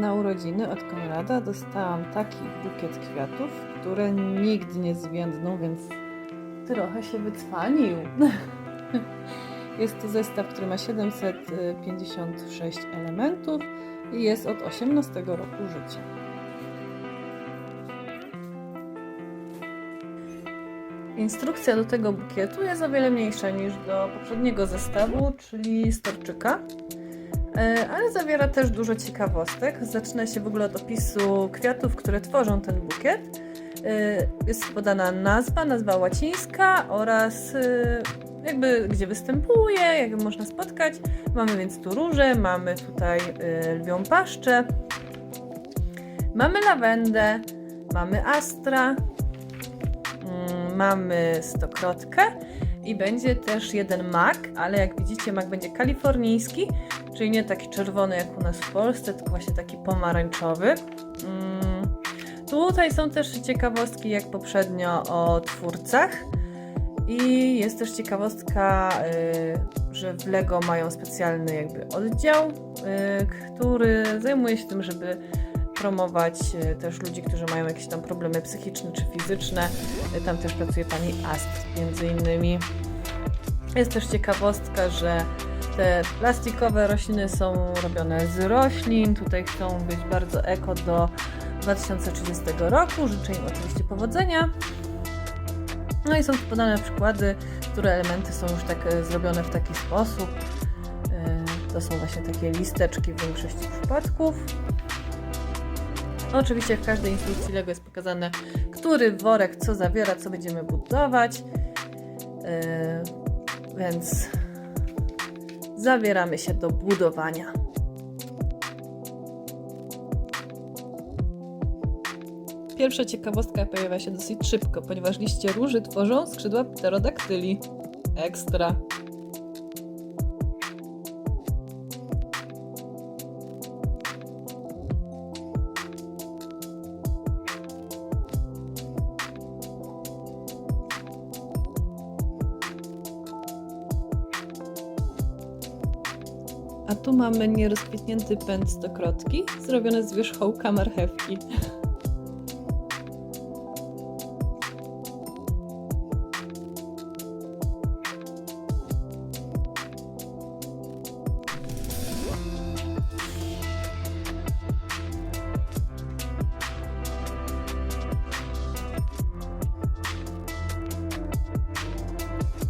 Na urodziny od Konrada dostałam taki bukiet kwiatów, które nigdy nie zwiędną, więc trochę się wycwanił. Jest to zestaw, który ma 756 elementów i jest od 18 roku życia. Instrukcja do tego bukietu jest o wiele mniejsza niż do poprzedniego zestawu, czyli storczyka, ale zawiera też dużo ciekawostek. Zaczyna się w ogóle od opisu kwiatów, które tworzą ten bukiet. E, Jest podana nazwa, nazwa łacińska oraz e, jakby gdzie występuje, jak można spotkać. Mamy więc tu róże, mamy tutaj e, lwią paszczę, mamy lawendę, mamy astra, mm, mamy stokrotkę i będzie też jeden mak, ale jak widzicie mak będzie kalifornijski, czyli nie taki czerwony jak u nas w Polsce, tylko właśnie taki pomarańczowy. Mm. Tutaj są też ciekawostki jak poprzednio o twórcach. I jest też ciekawostka, y, że w LEGO mają specjalny jakby oddział, y, który zajmuje się tym, żeby promować y, też ludzi, którzy mają jakieś tam problemy psychiczne czy fizyczne. Y, Tam też pracuje pani Ast między innymi. Jest też ciekawostka, że te plastikowe rośliny są robione z roślin. Tutaj chcą być bardzo eko do 2030 roku. Życzę im oczywiście powodzenia. No i są tu podane przykłady, które elementy są już tak e, zrobione w taki sposób. E, To są właśnie takie listeczki w większości przypadków. Oczywiście w każdej instrukcji LEGO jest pokazane, który worek co zawiera, co będziemy budować. E, Więc zabieramy się do budowania. Pierwsza ciekawostka pojawia się dosyć szybko, ponieważ liście róży tworzą skrzydła pterodaktyli. Ekstra. A tu mamy nierozkwitnięty pęd stokrotki, zrobiony z wierzchołka marchewki.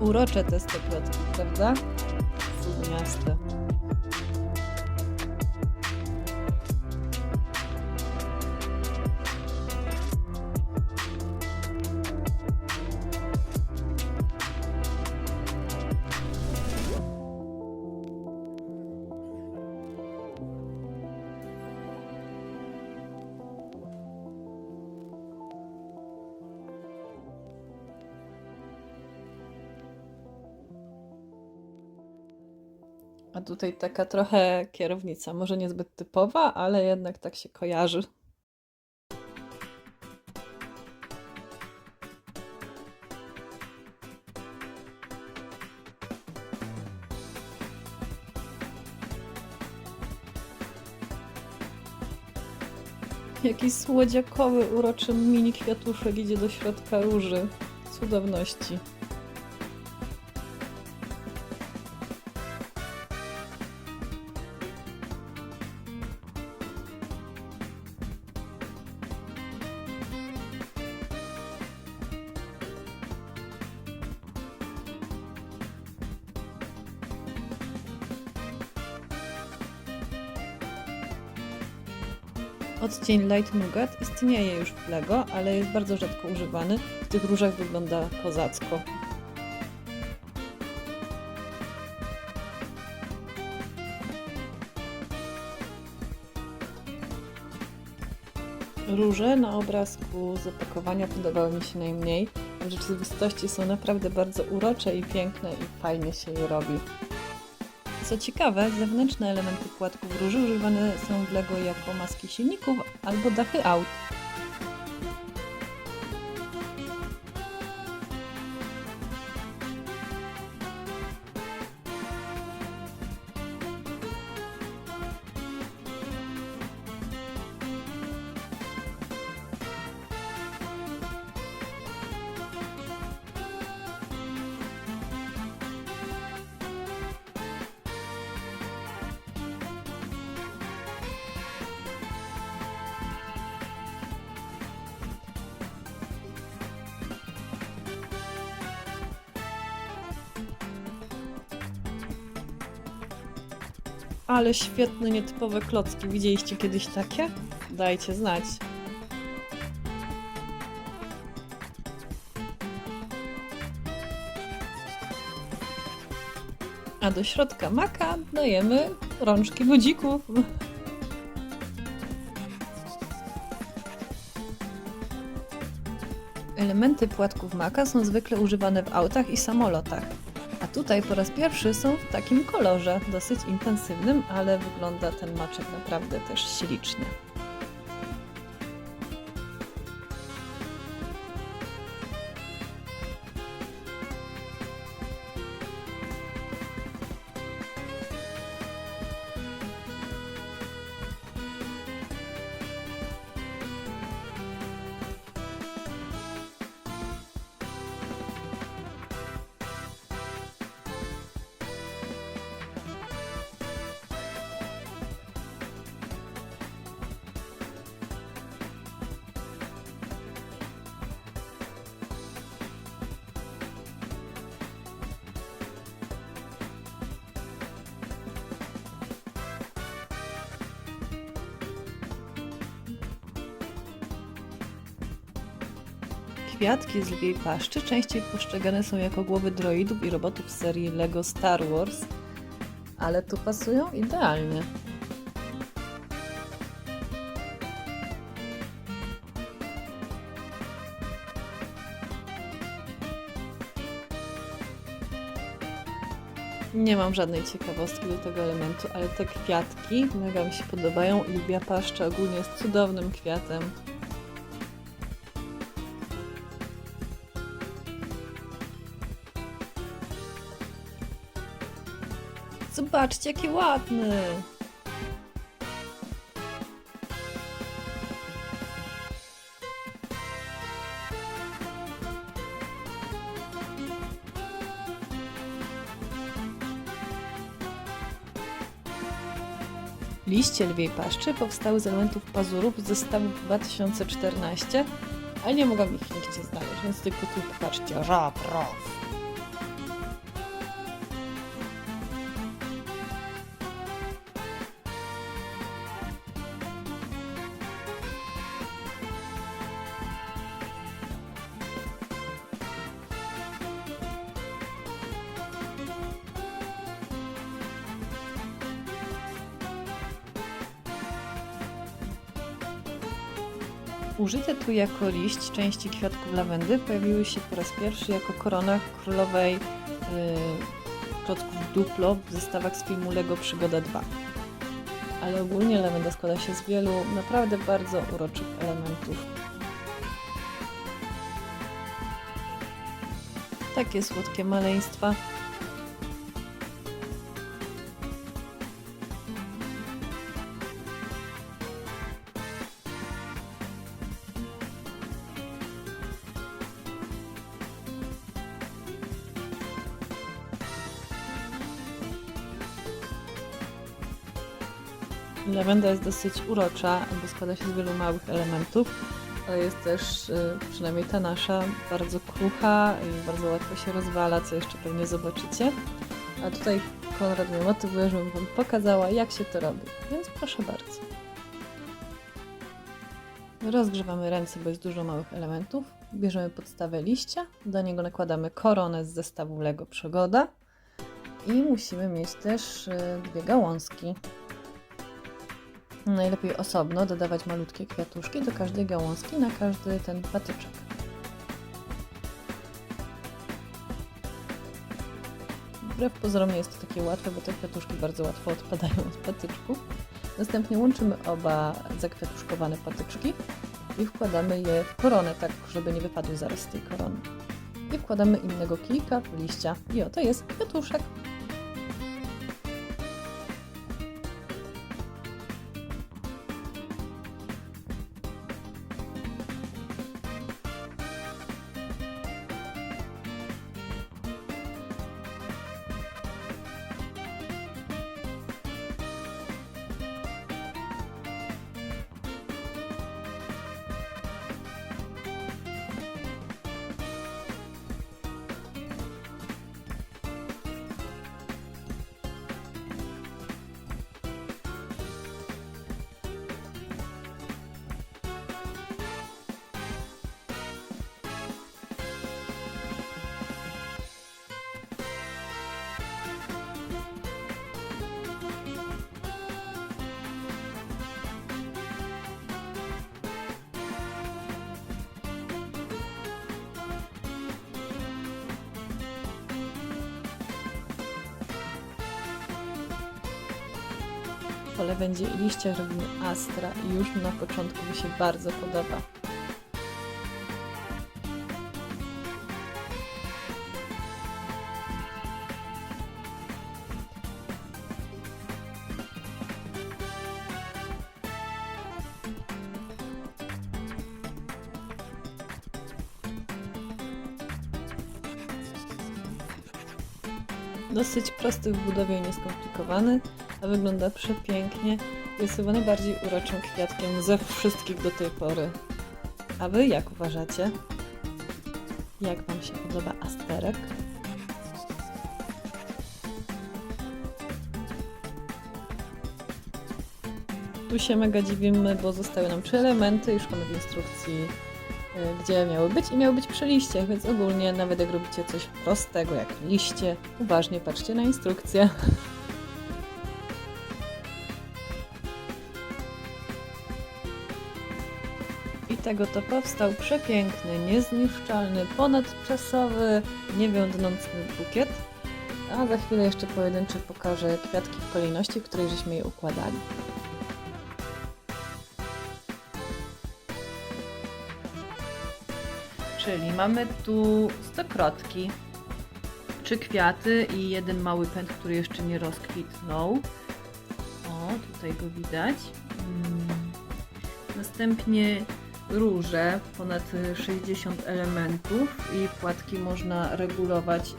Urocze te stokrotki, prawda? Miasto. A tutaj taka trochę kierownica, może niezbyt typowa, ale jednak tak się kojarzy. Jakiś słodziakowy, uroczy mini kwiatuszek idzie do środka róży. Cudowności. Odcień Light Nougat istnieje już w Lego, ale jest bardzo rzadko używany. W tych różach wygląda kozacko. Róże na obrazku z opakowania podobały mi się najmniej. W rzeczywistości są naprawdę bardzo urocze i piękne i fajnie się je robi. Co ciekawe, zewnętrzne elementy płatków róży używane są w Lego jako maski silników albo dachy aut. Ale świetne, nietypowe klocki. Widzieliście kiedyś takie? Dajcie znać. A do środka maka dajemy rączki ludzików. Elementy płatków maka są zwykle używane w autach i samolotach. Tutaj po raz pierwszy są w takim kolorze, dosyć intensywnym, ale wygląda ten maczek naprawdę też ślicznie. Kwiatki z lwiej paszczy częściej postrzegane są jako głowy droidów i robotów z serii LEGO Star Wars, ale tu pasują idealnie. Nie mam żadnej ciekawostki do tego elementu, ale te kwiatki mega mi się podobają i lwia paszcza ogólnie jest cudownym kwiatem. Zobaczcie, jaki ładny! Liście lwiej paszczy powstały z elementów pazurów z zestawu 2014, ale nie mogłam ich nigdzie znaleźć, więc tylko tu popatrzcie, rap, rap. Użyte tu jako liść części kwiatków lawendy pojawiły się po raz pierwszy jako korona królowej yy, klocków Duplo w zestawach z filmu Lego Przygoda 2. Ale ogólnie lawenda składa się z wielu naprawdę bardzo uroczych elementów. Takie słodkie maleństwa. Lawenda jest dosyć urocza, bo składa się z wielu małych elementów, ale jest też, y, przynajmniej ta nasza, bardzo krucha i bardzo łatwo się rozwala, co jeszcze pewnie zobaczycie. A tutaj Konrad mnie motywuje, żebym Wam pokazała, jak się to robi, więc proszę bardzo. Rozgrzewamy ręce, bo jest dużo małych elementów. Bierzemy podstawę liścia, do niego nakładamy koronę z zestawu Lego Przygoda i musimy mieć też y, dwie gałązki. Najlepiej osobno dodawać malutkie kwiatuszki do każdej gałązki na każdy ten patyczek. Wbrew pozorom jest to takie łatwe, bo te kwiatuszki bardzo łatwo odpadają od patyczków. Następnie łączymy oba zakwiatuszkowane patyczki i wkładamy je w koronę, tak żeby nie wypadły zaraz z tej korony. I wkładamy innego kilka liścia i oto jest kwiatuszek. Po lawendzie i liściach robimy astra i już na początku mi się bardzo podoba. Dosyć prosty w budowie i nieskomplikowany, a wygląda przepięknie. Jest chyba najbardziej uroczym kwiatkiem ze wszystkich do tej pory. A wy jak uważacie? Jak wam się podoba asterek? Tu się mega dziwimy, bo zostały nam trzy elementy i szukamy w instrukcji, y, gdzie miały być i miały być przy liściach, więc ogólnie nawet jak robicie coś prostego jak liście, uważnie patrzcie na instrukcję. Tego to powstał przepiękny, niezniszczalny, ponadczasowy, niewiądnący bukiet. A za chwilę jeszcze pojedyncze pokażę kwiatki w kolejności, w której żeśmy je układali. Czyli mamy tu stokrotki, trzy kwiaty i jeden mały pęd, który jeszcze nie rozkwitnął. O, tutaj go widać. Mm. Następnie róże, ponad 60 elementów i płatki można regulować,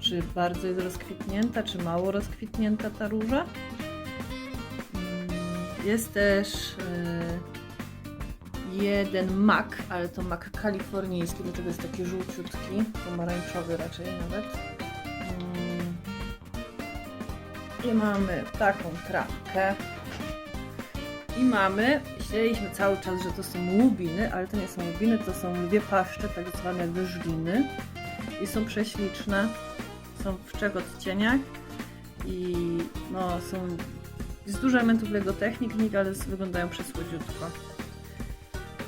czy bardzo jest rozkwitnięta, czy mało rozkwitnięta ta róża. Mm, Jest też e, jeden mak, ale to mak kalifornijski, dlatego jest taki żółciutki, pomarańczowy raczej nawet. Mm. I mamy taką trawkę. I mamy, myśleliśmy cały czas, że to są łubiny, ale to nie są łubiny, to są dwie paszcze, tak zwane wyżliny. I są prześliczne, są w trzech odcieniach i no są, jest dużo elementów Lego Technik, ale wyglądają przesłodziutko.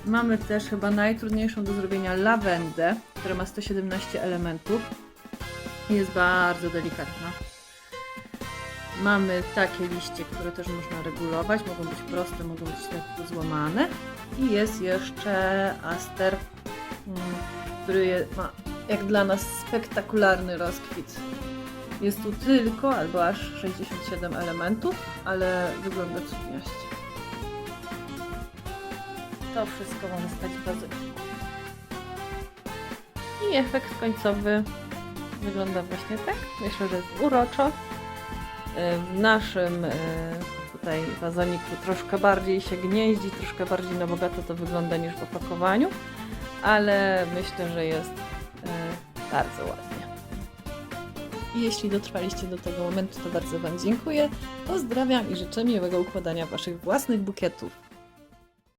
Mamy też chyba najtrudniejszą do zrobienia lawendę, która ma 117 elementów. Jest bardzo delikatna. Mamy takie liście, które też można regulować. Mogą być proste, mogą być lekko złamane. I jest jeszcze aster, mm, który ma jak dla nas spektakularny rozkwit. Jest tu tylko albo aż 67 elementów, ale wygląda cudnie. To wszystko mamy stać wazoniku. I efekt końcowy wygląda właśnie tak. Myślę, że jest uroczo. W naszym e, tutaj wazoniku troszkę bardziej się gnieździ, troszkę bardziej na bogato to wygląda niż w opakowaniu, ale myślę, że jest e, bardzo ładnie. Jeśli dotrwaliście do tego momentu, to bardzo Wam dziękuję. Pozdrawiam i życzę miłego układania Waszych własnych bukietów.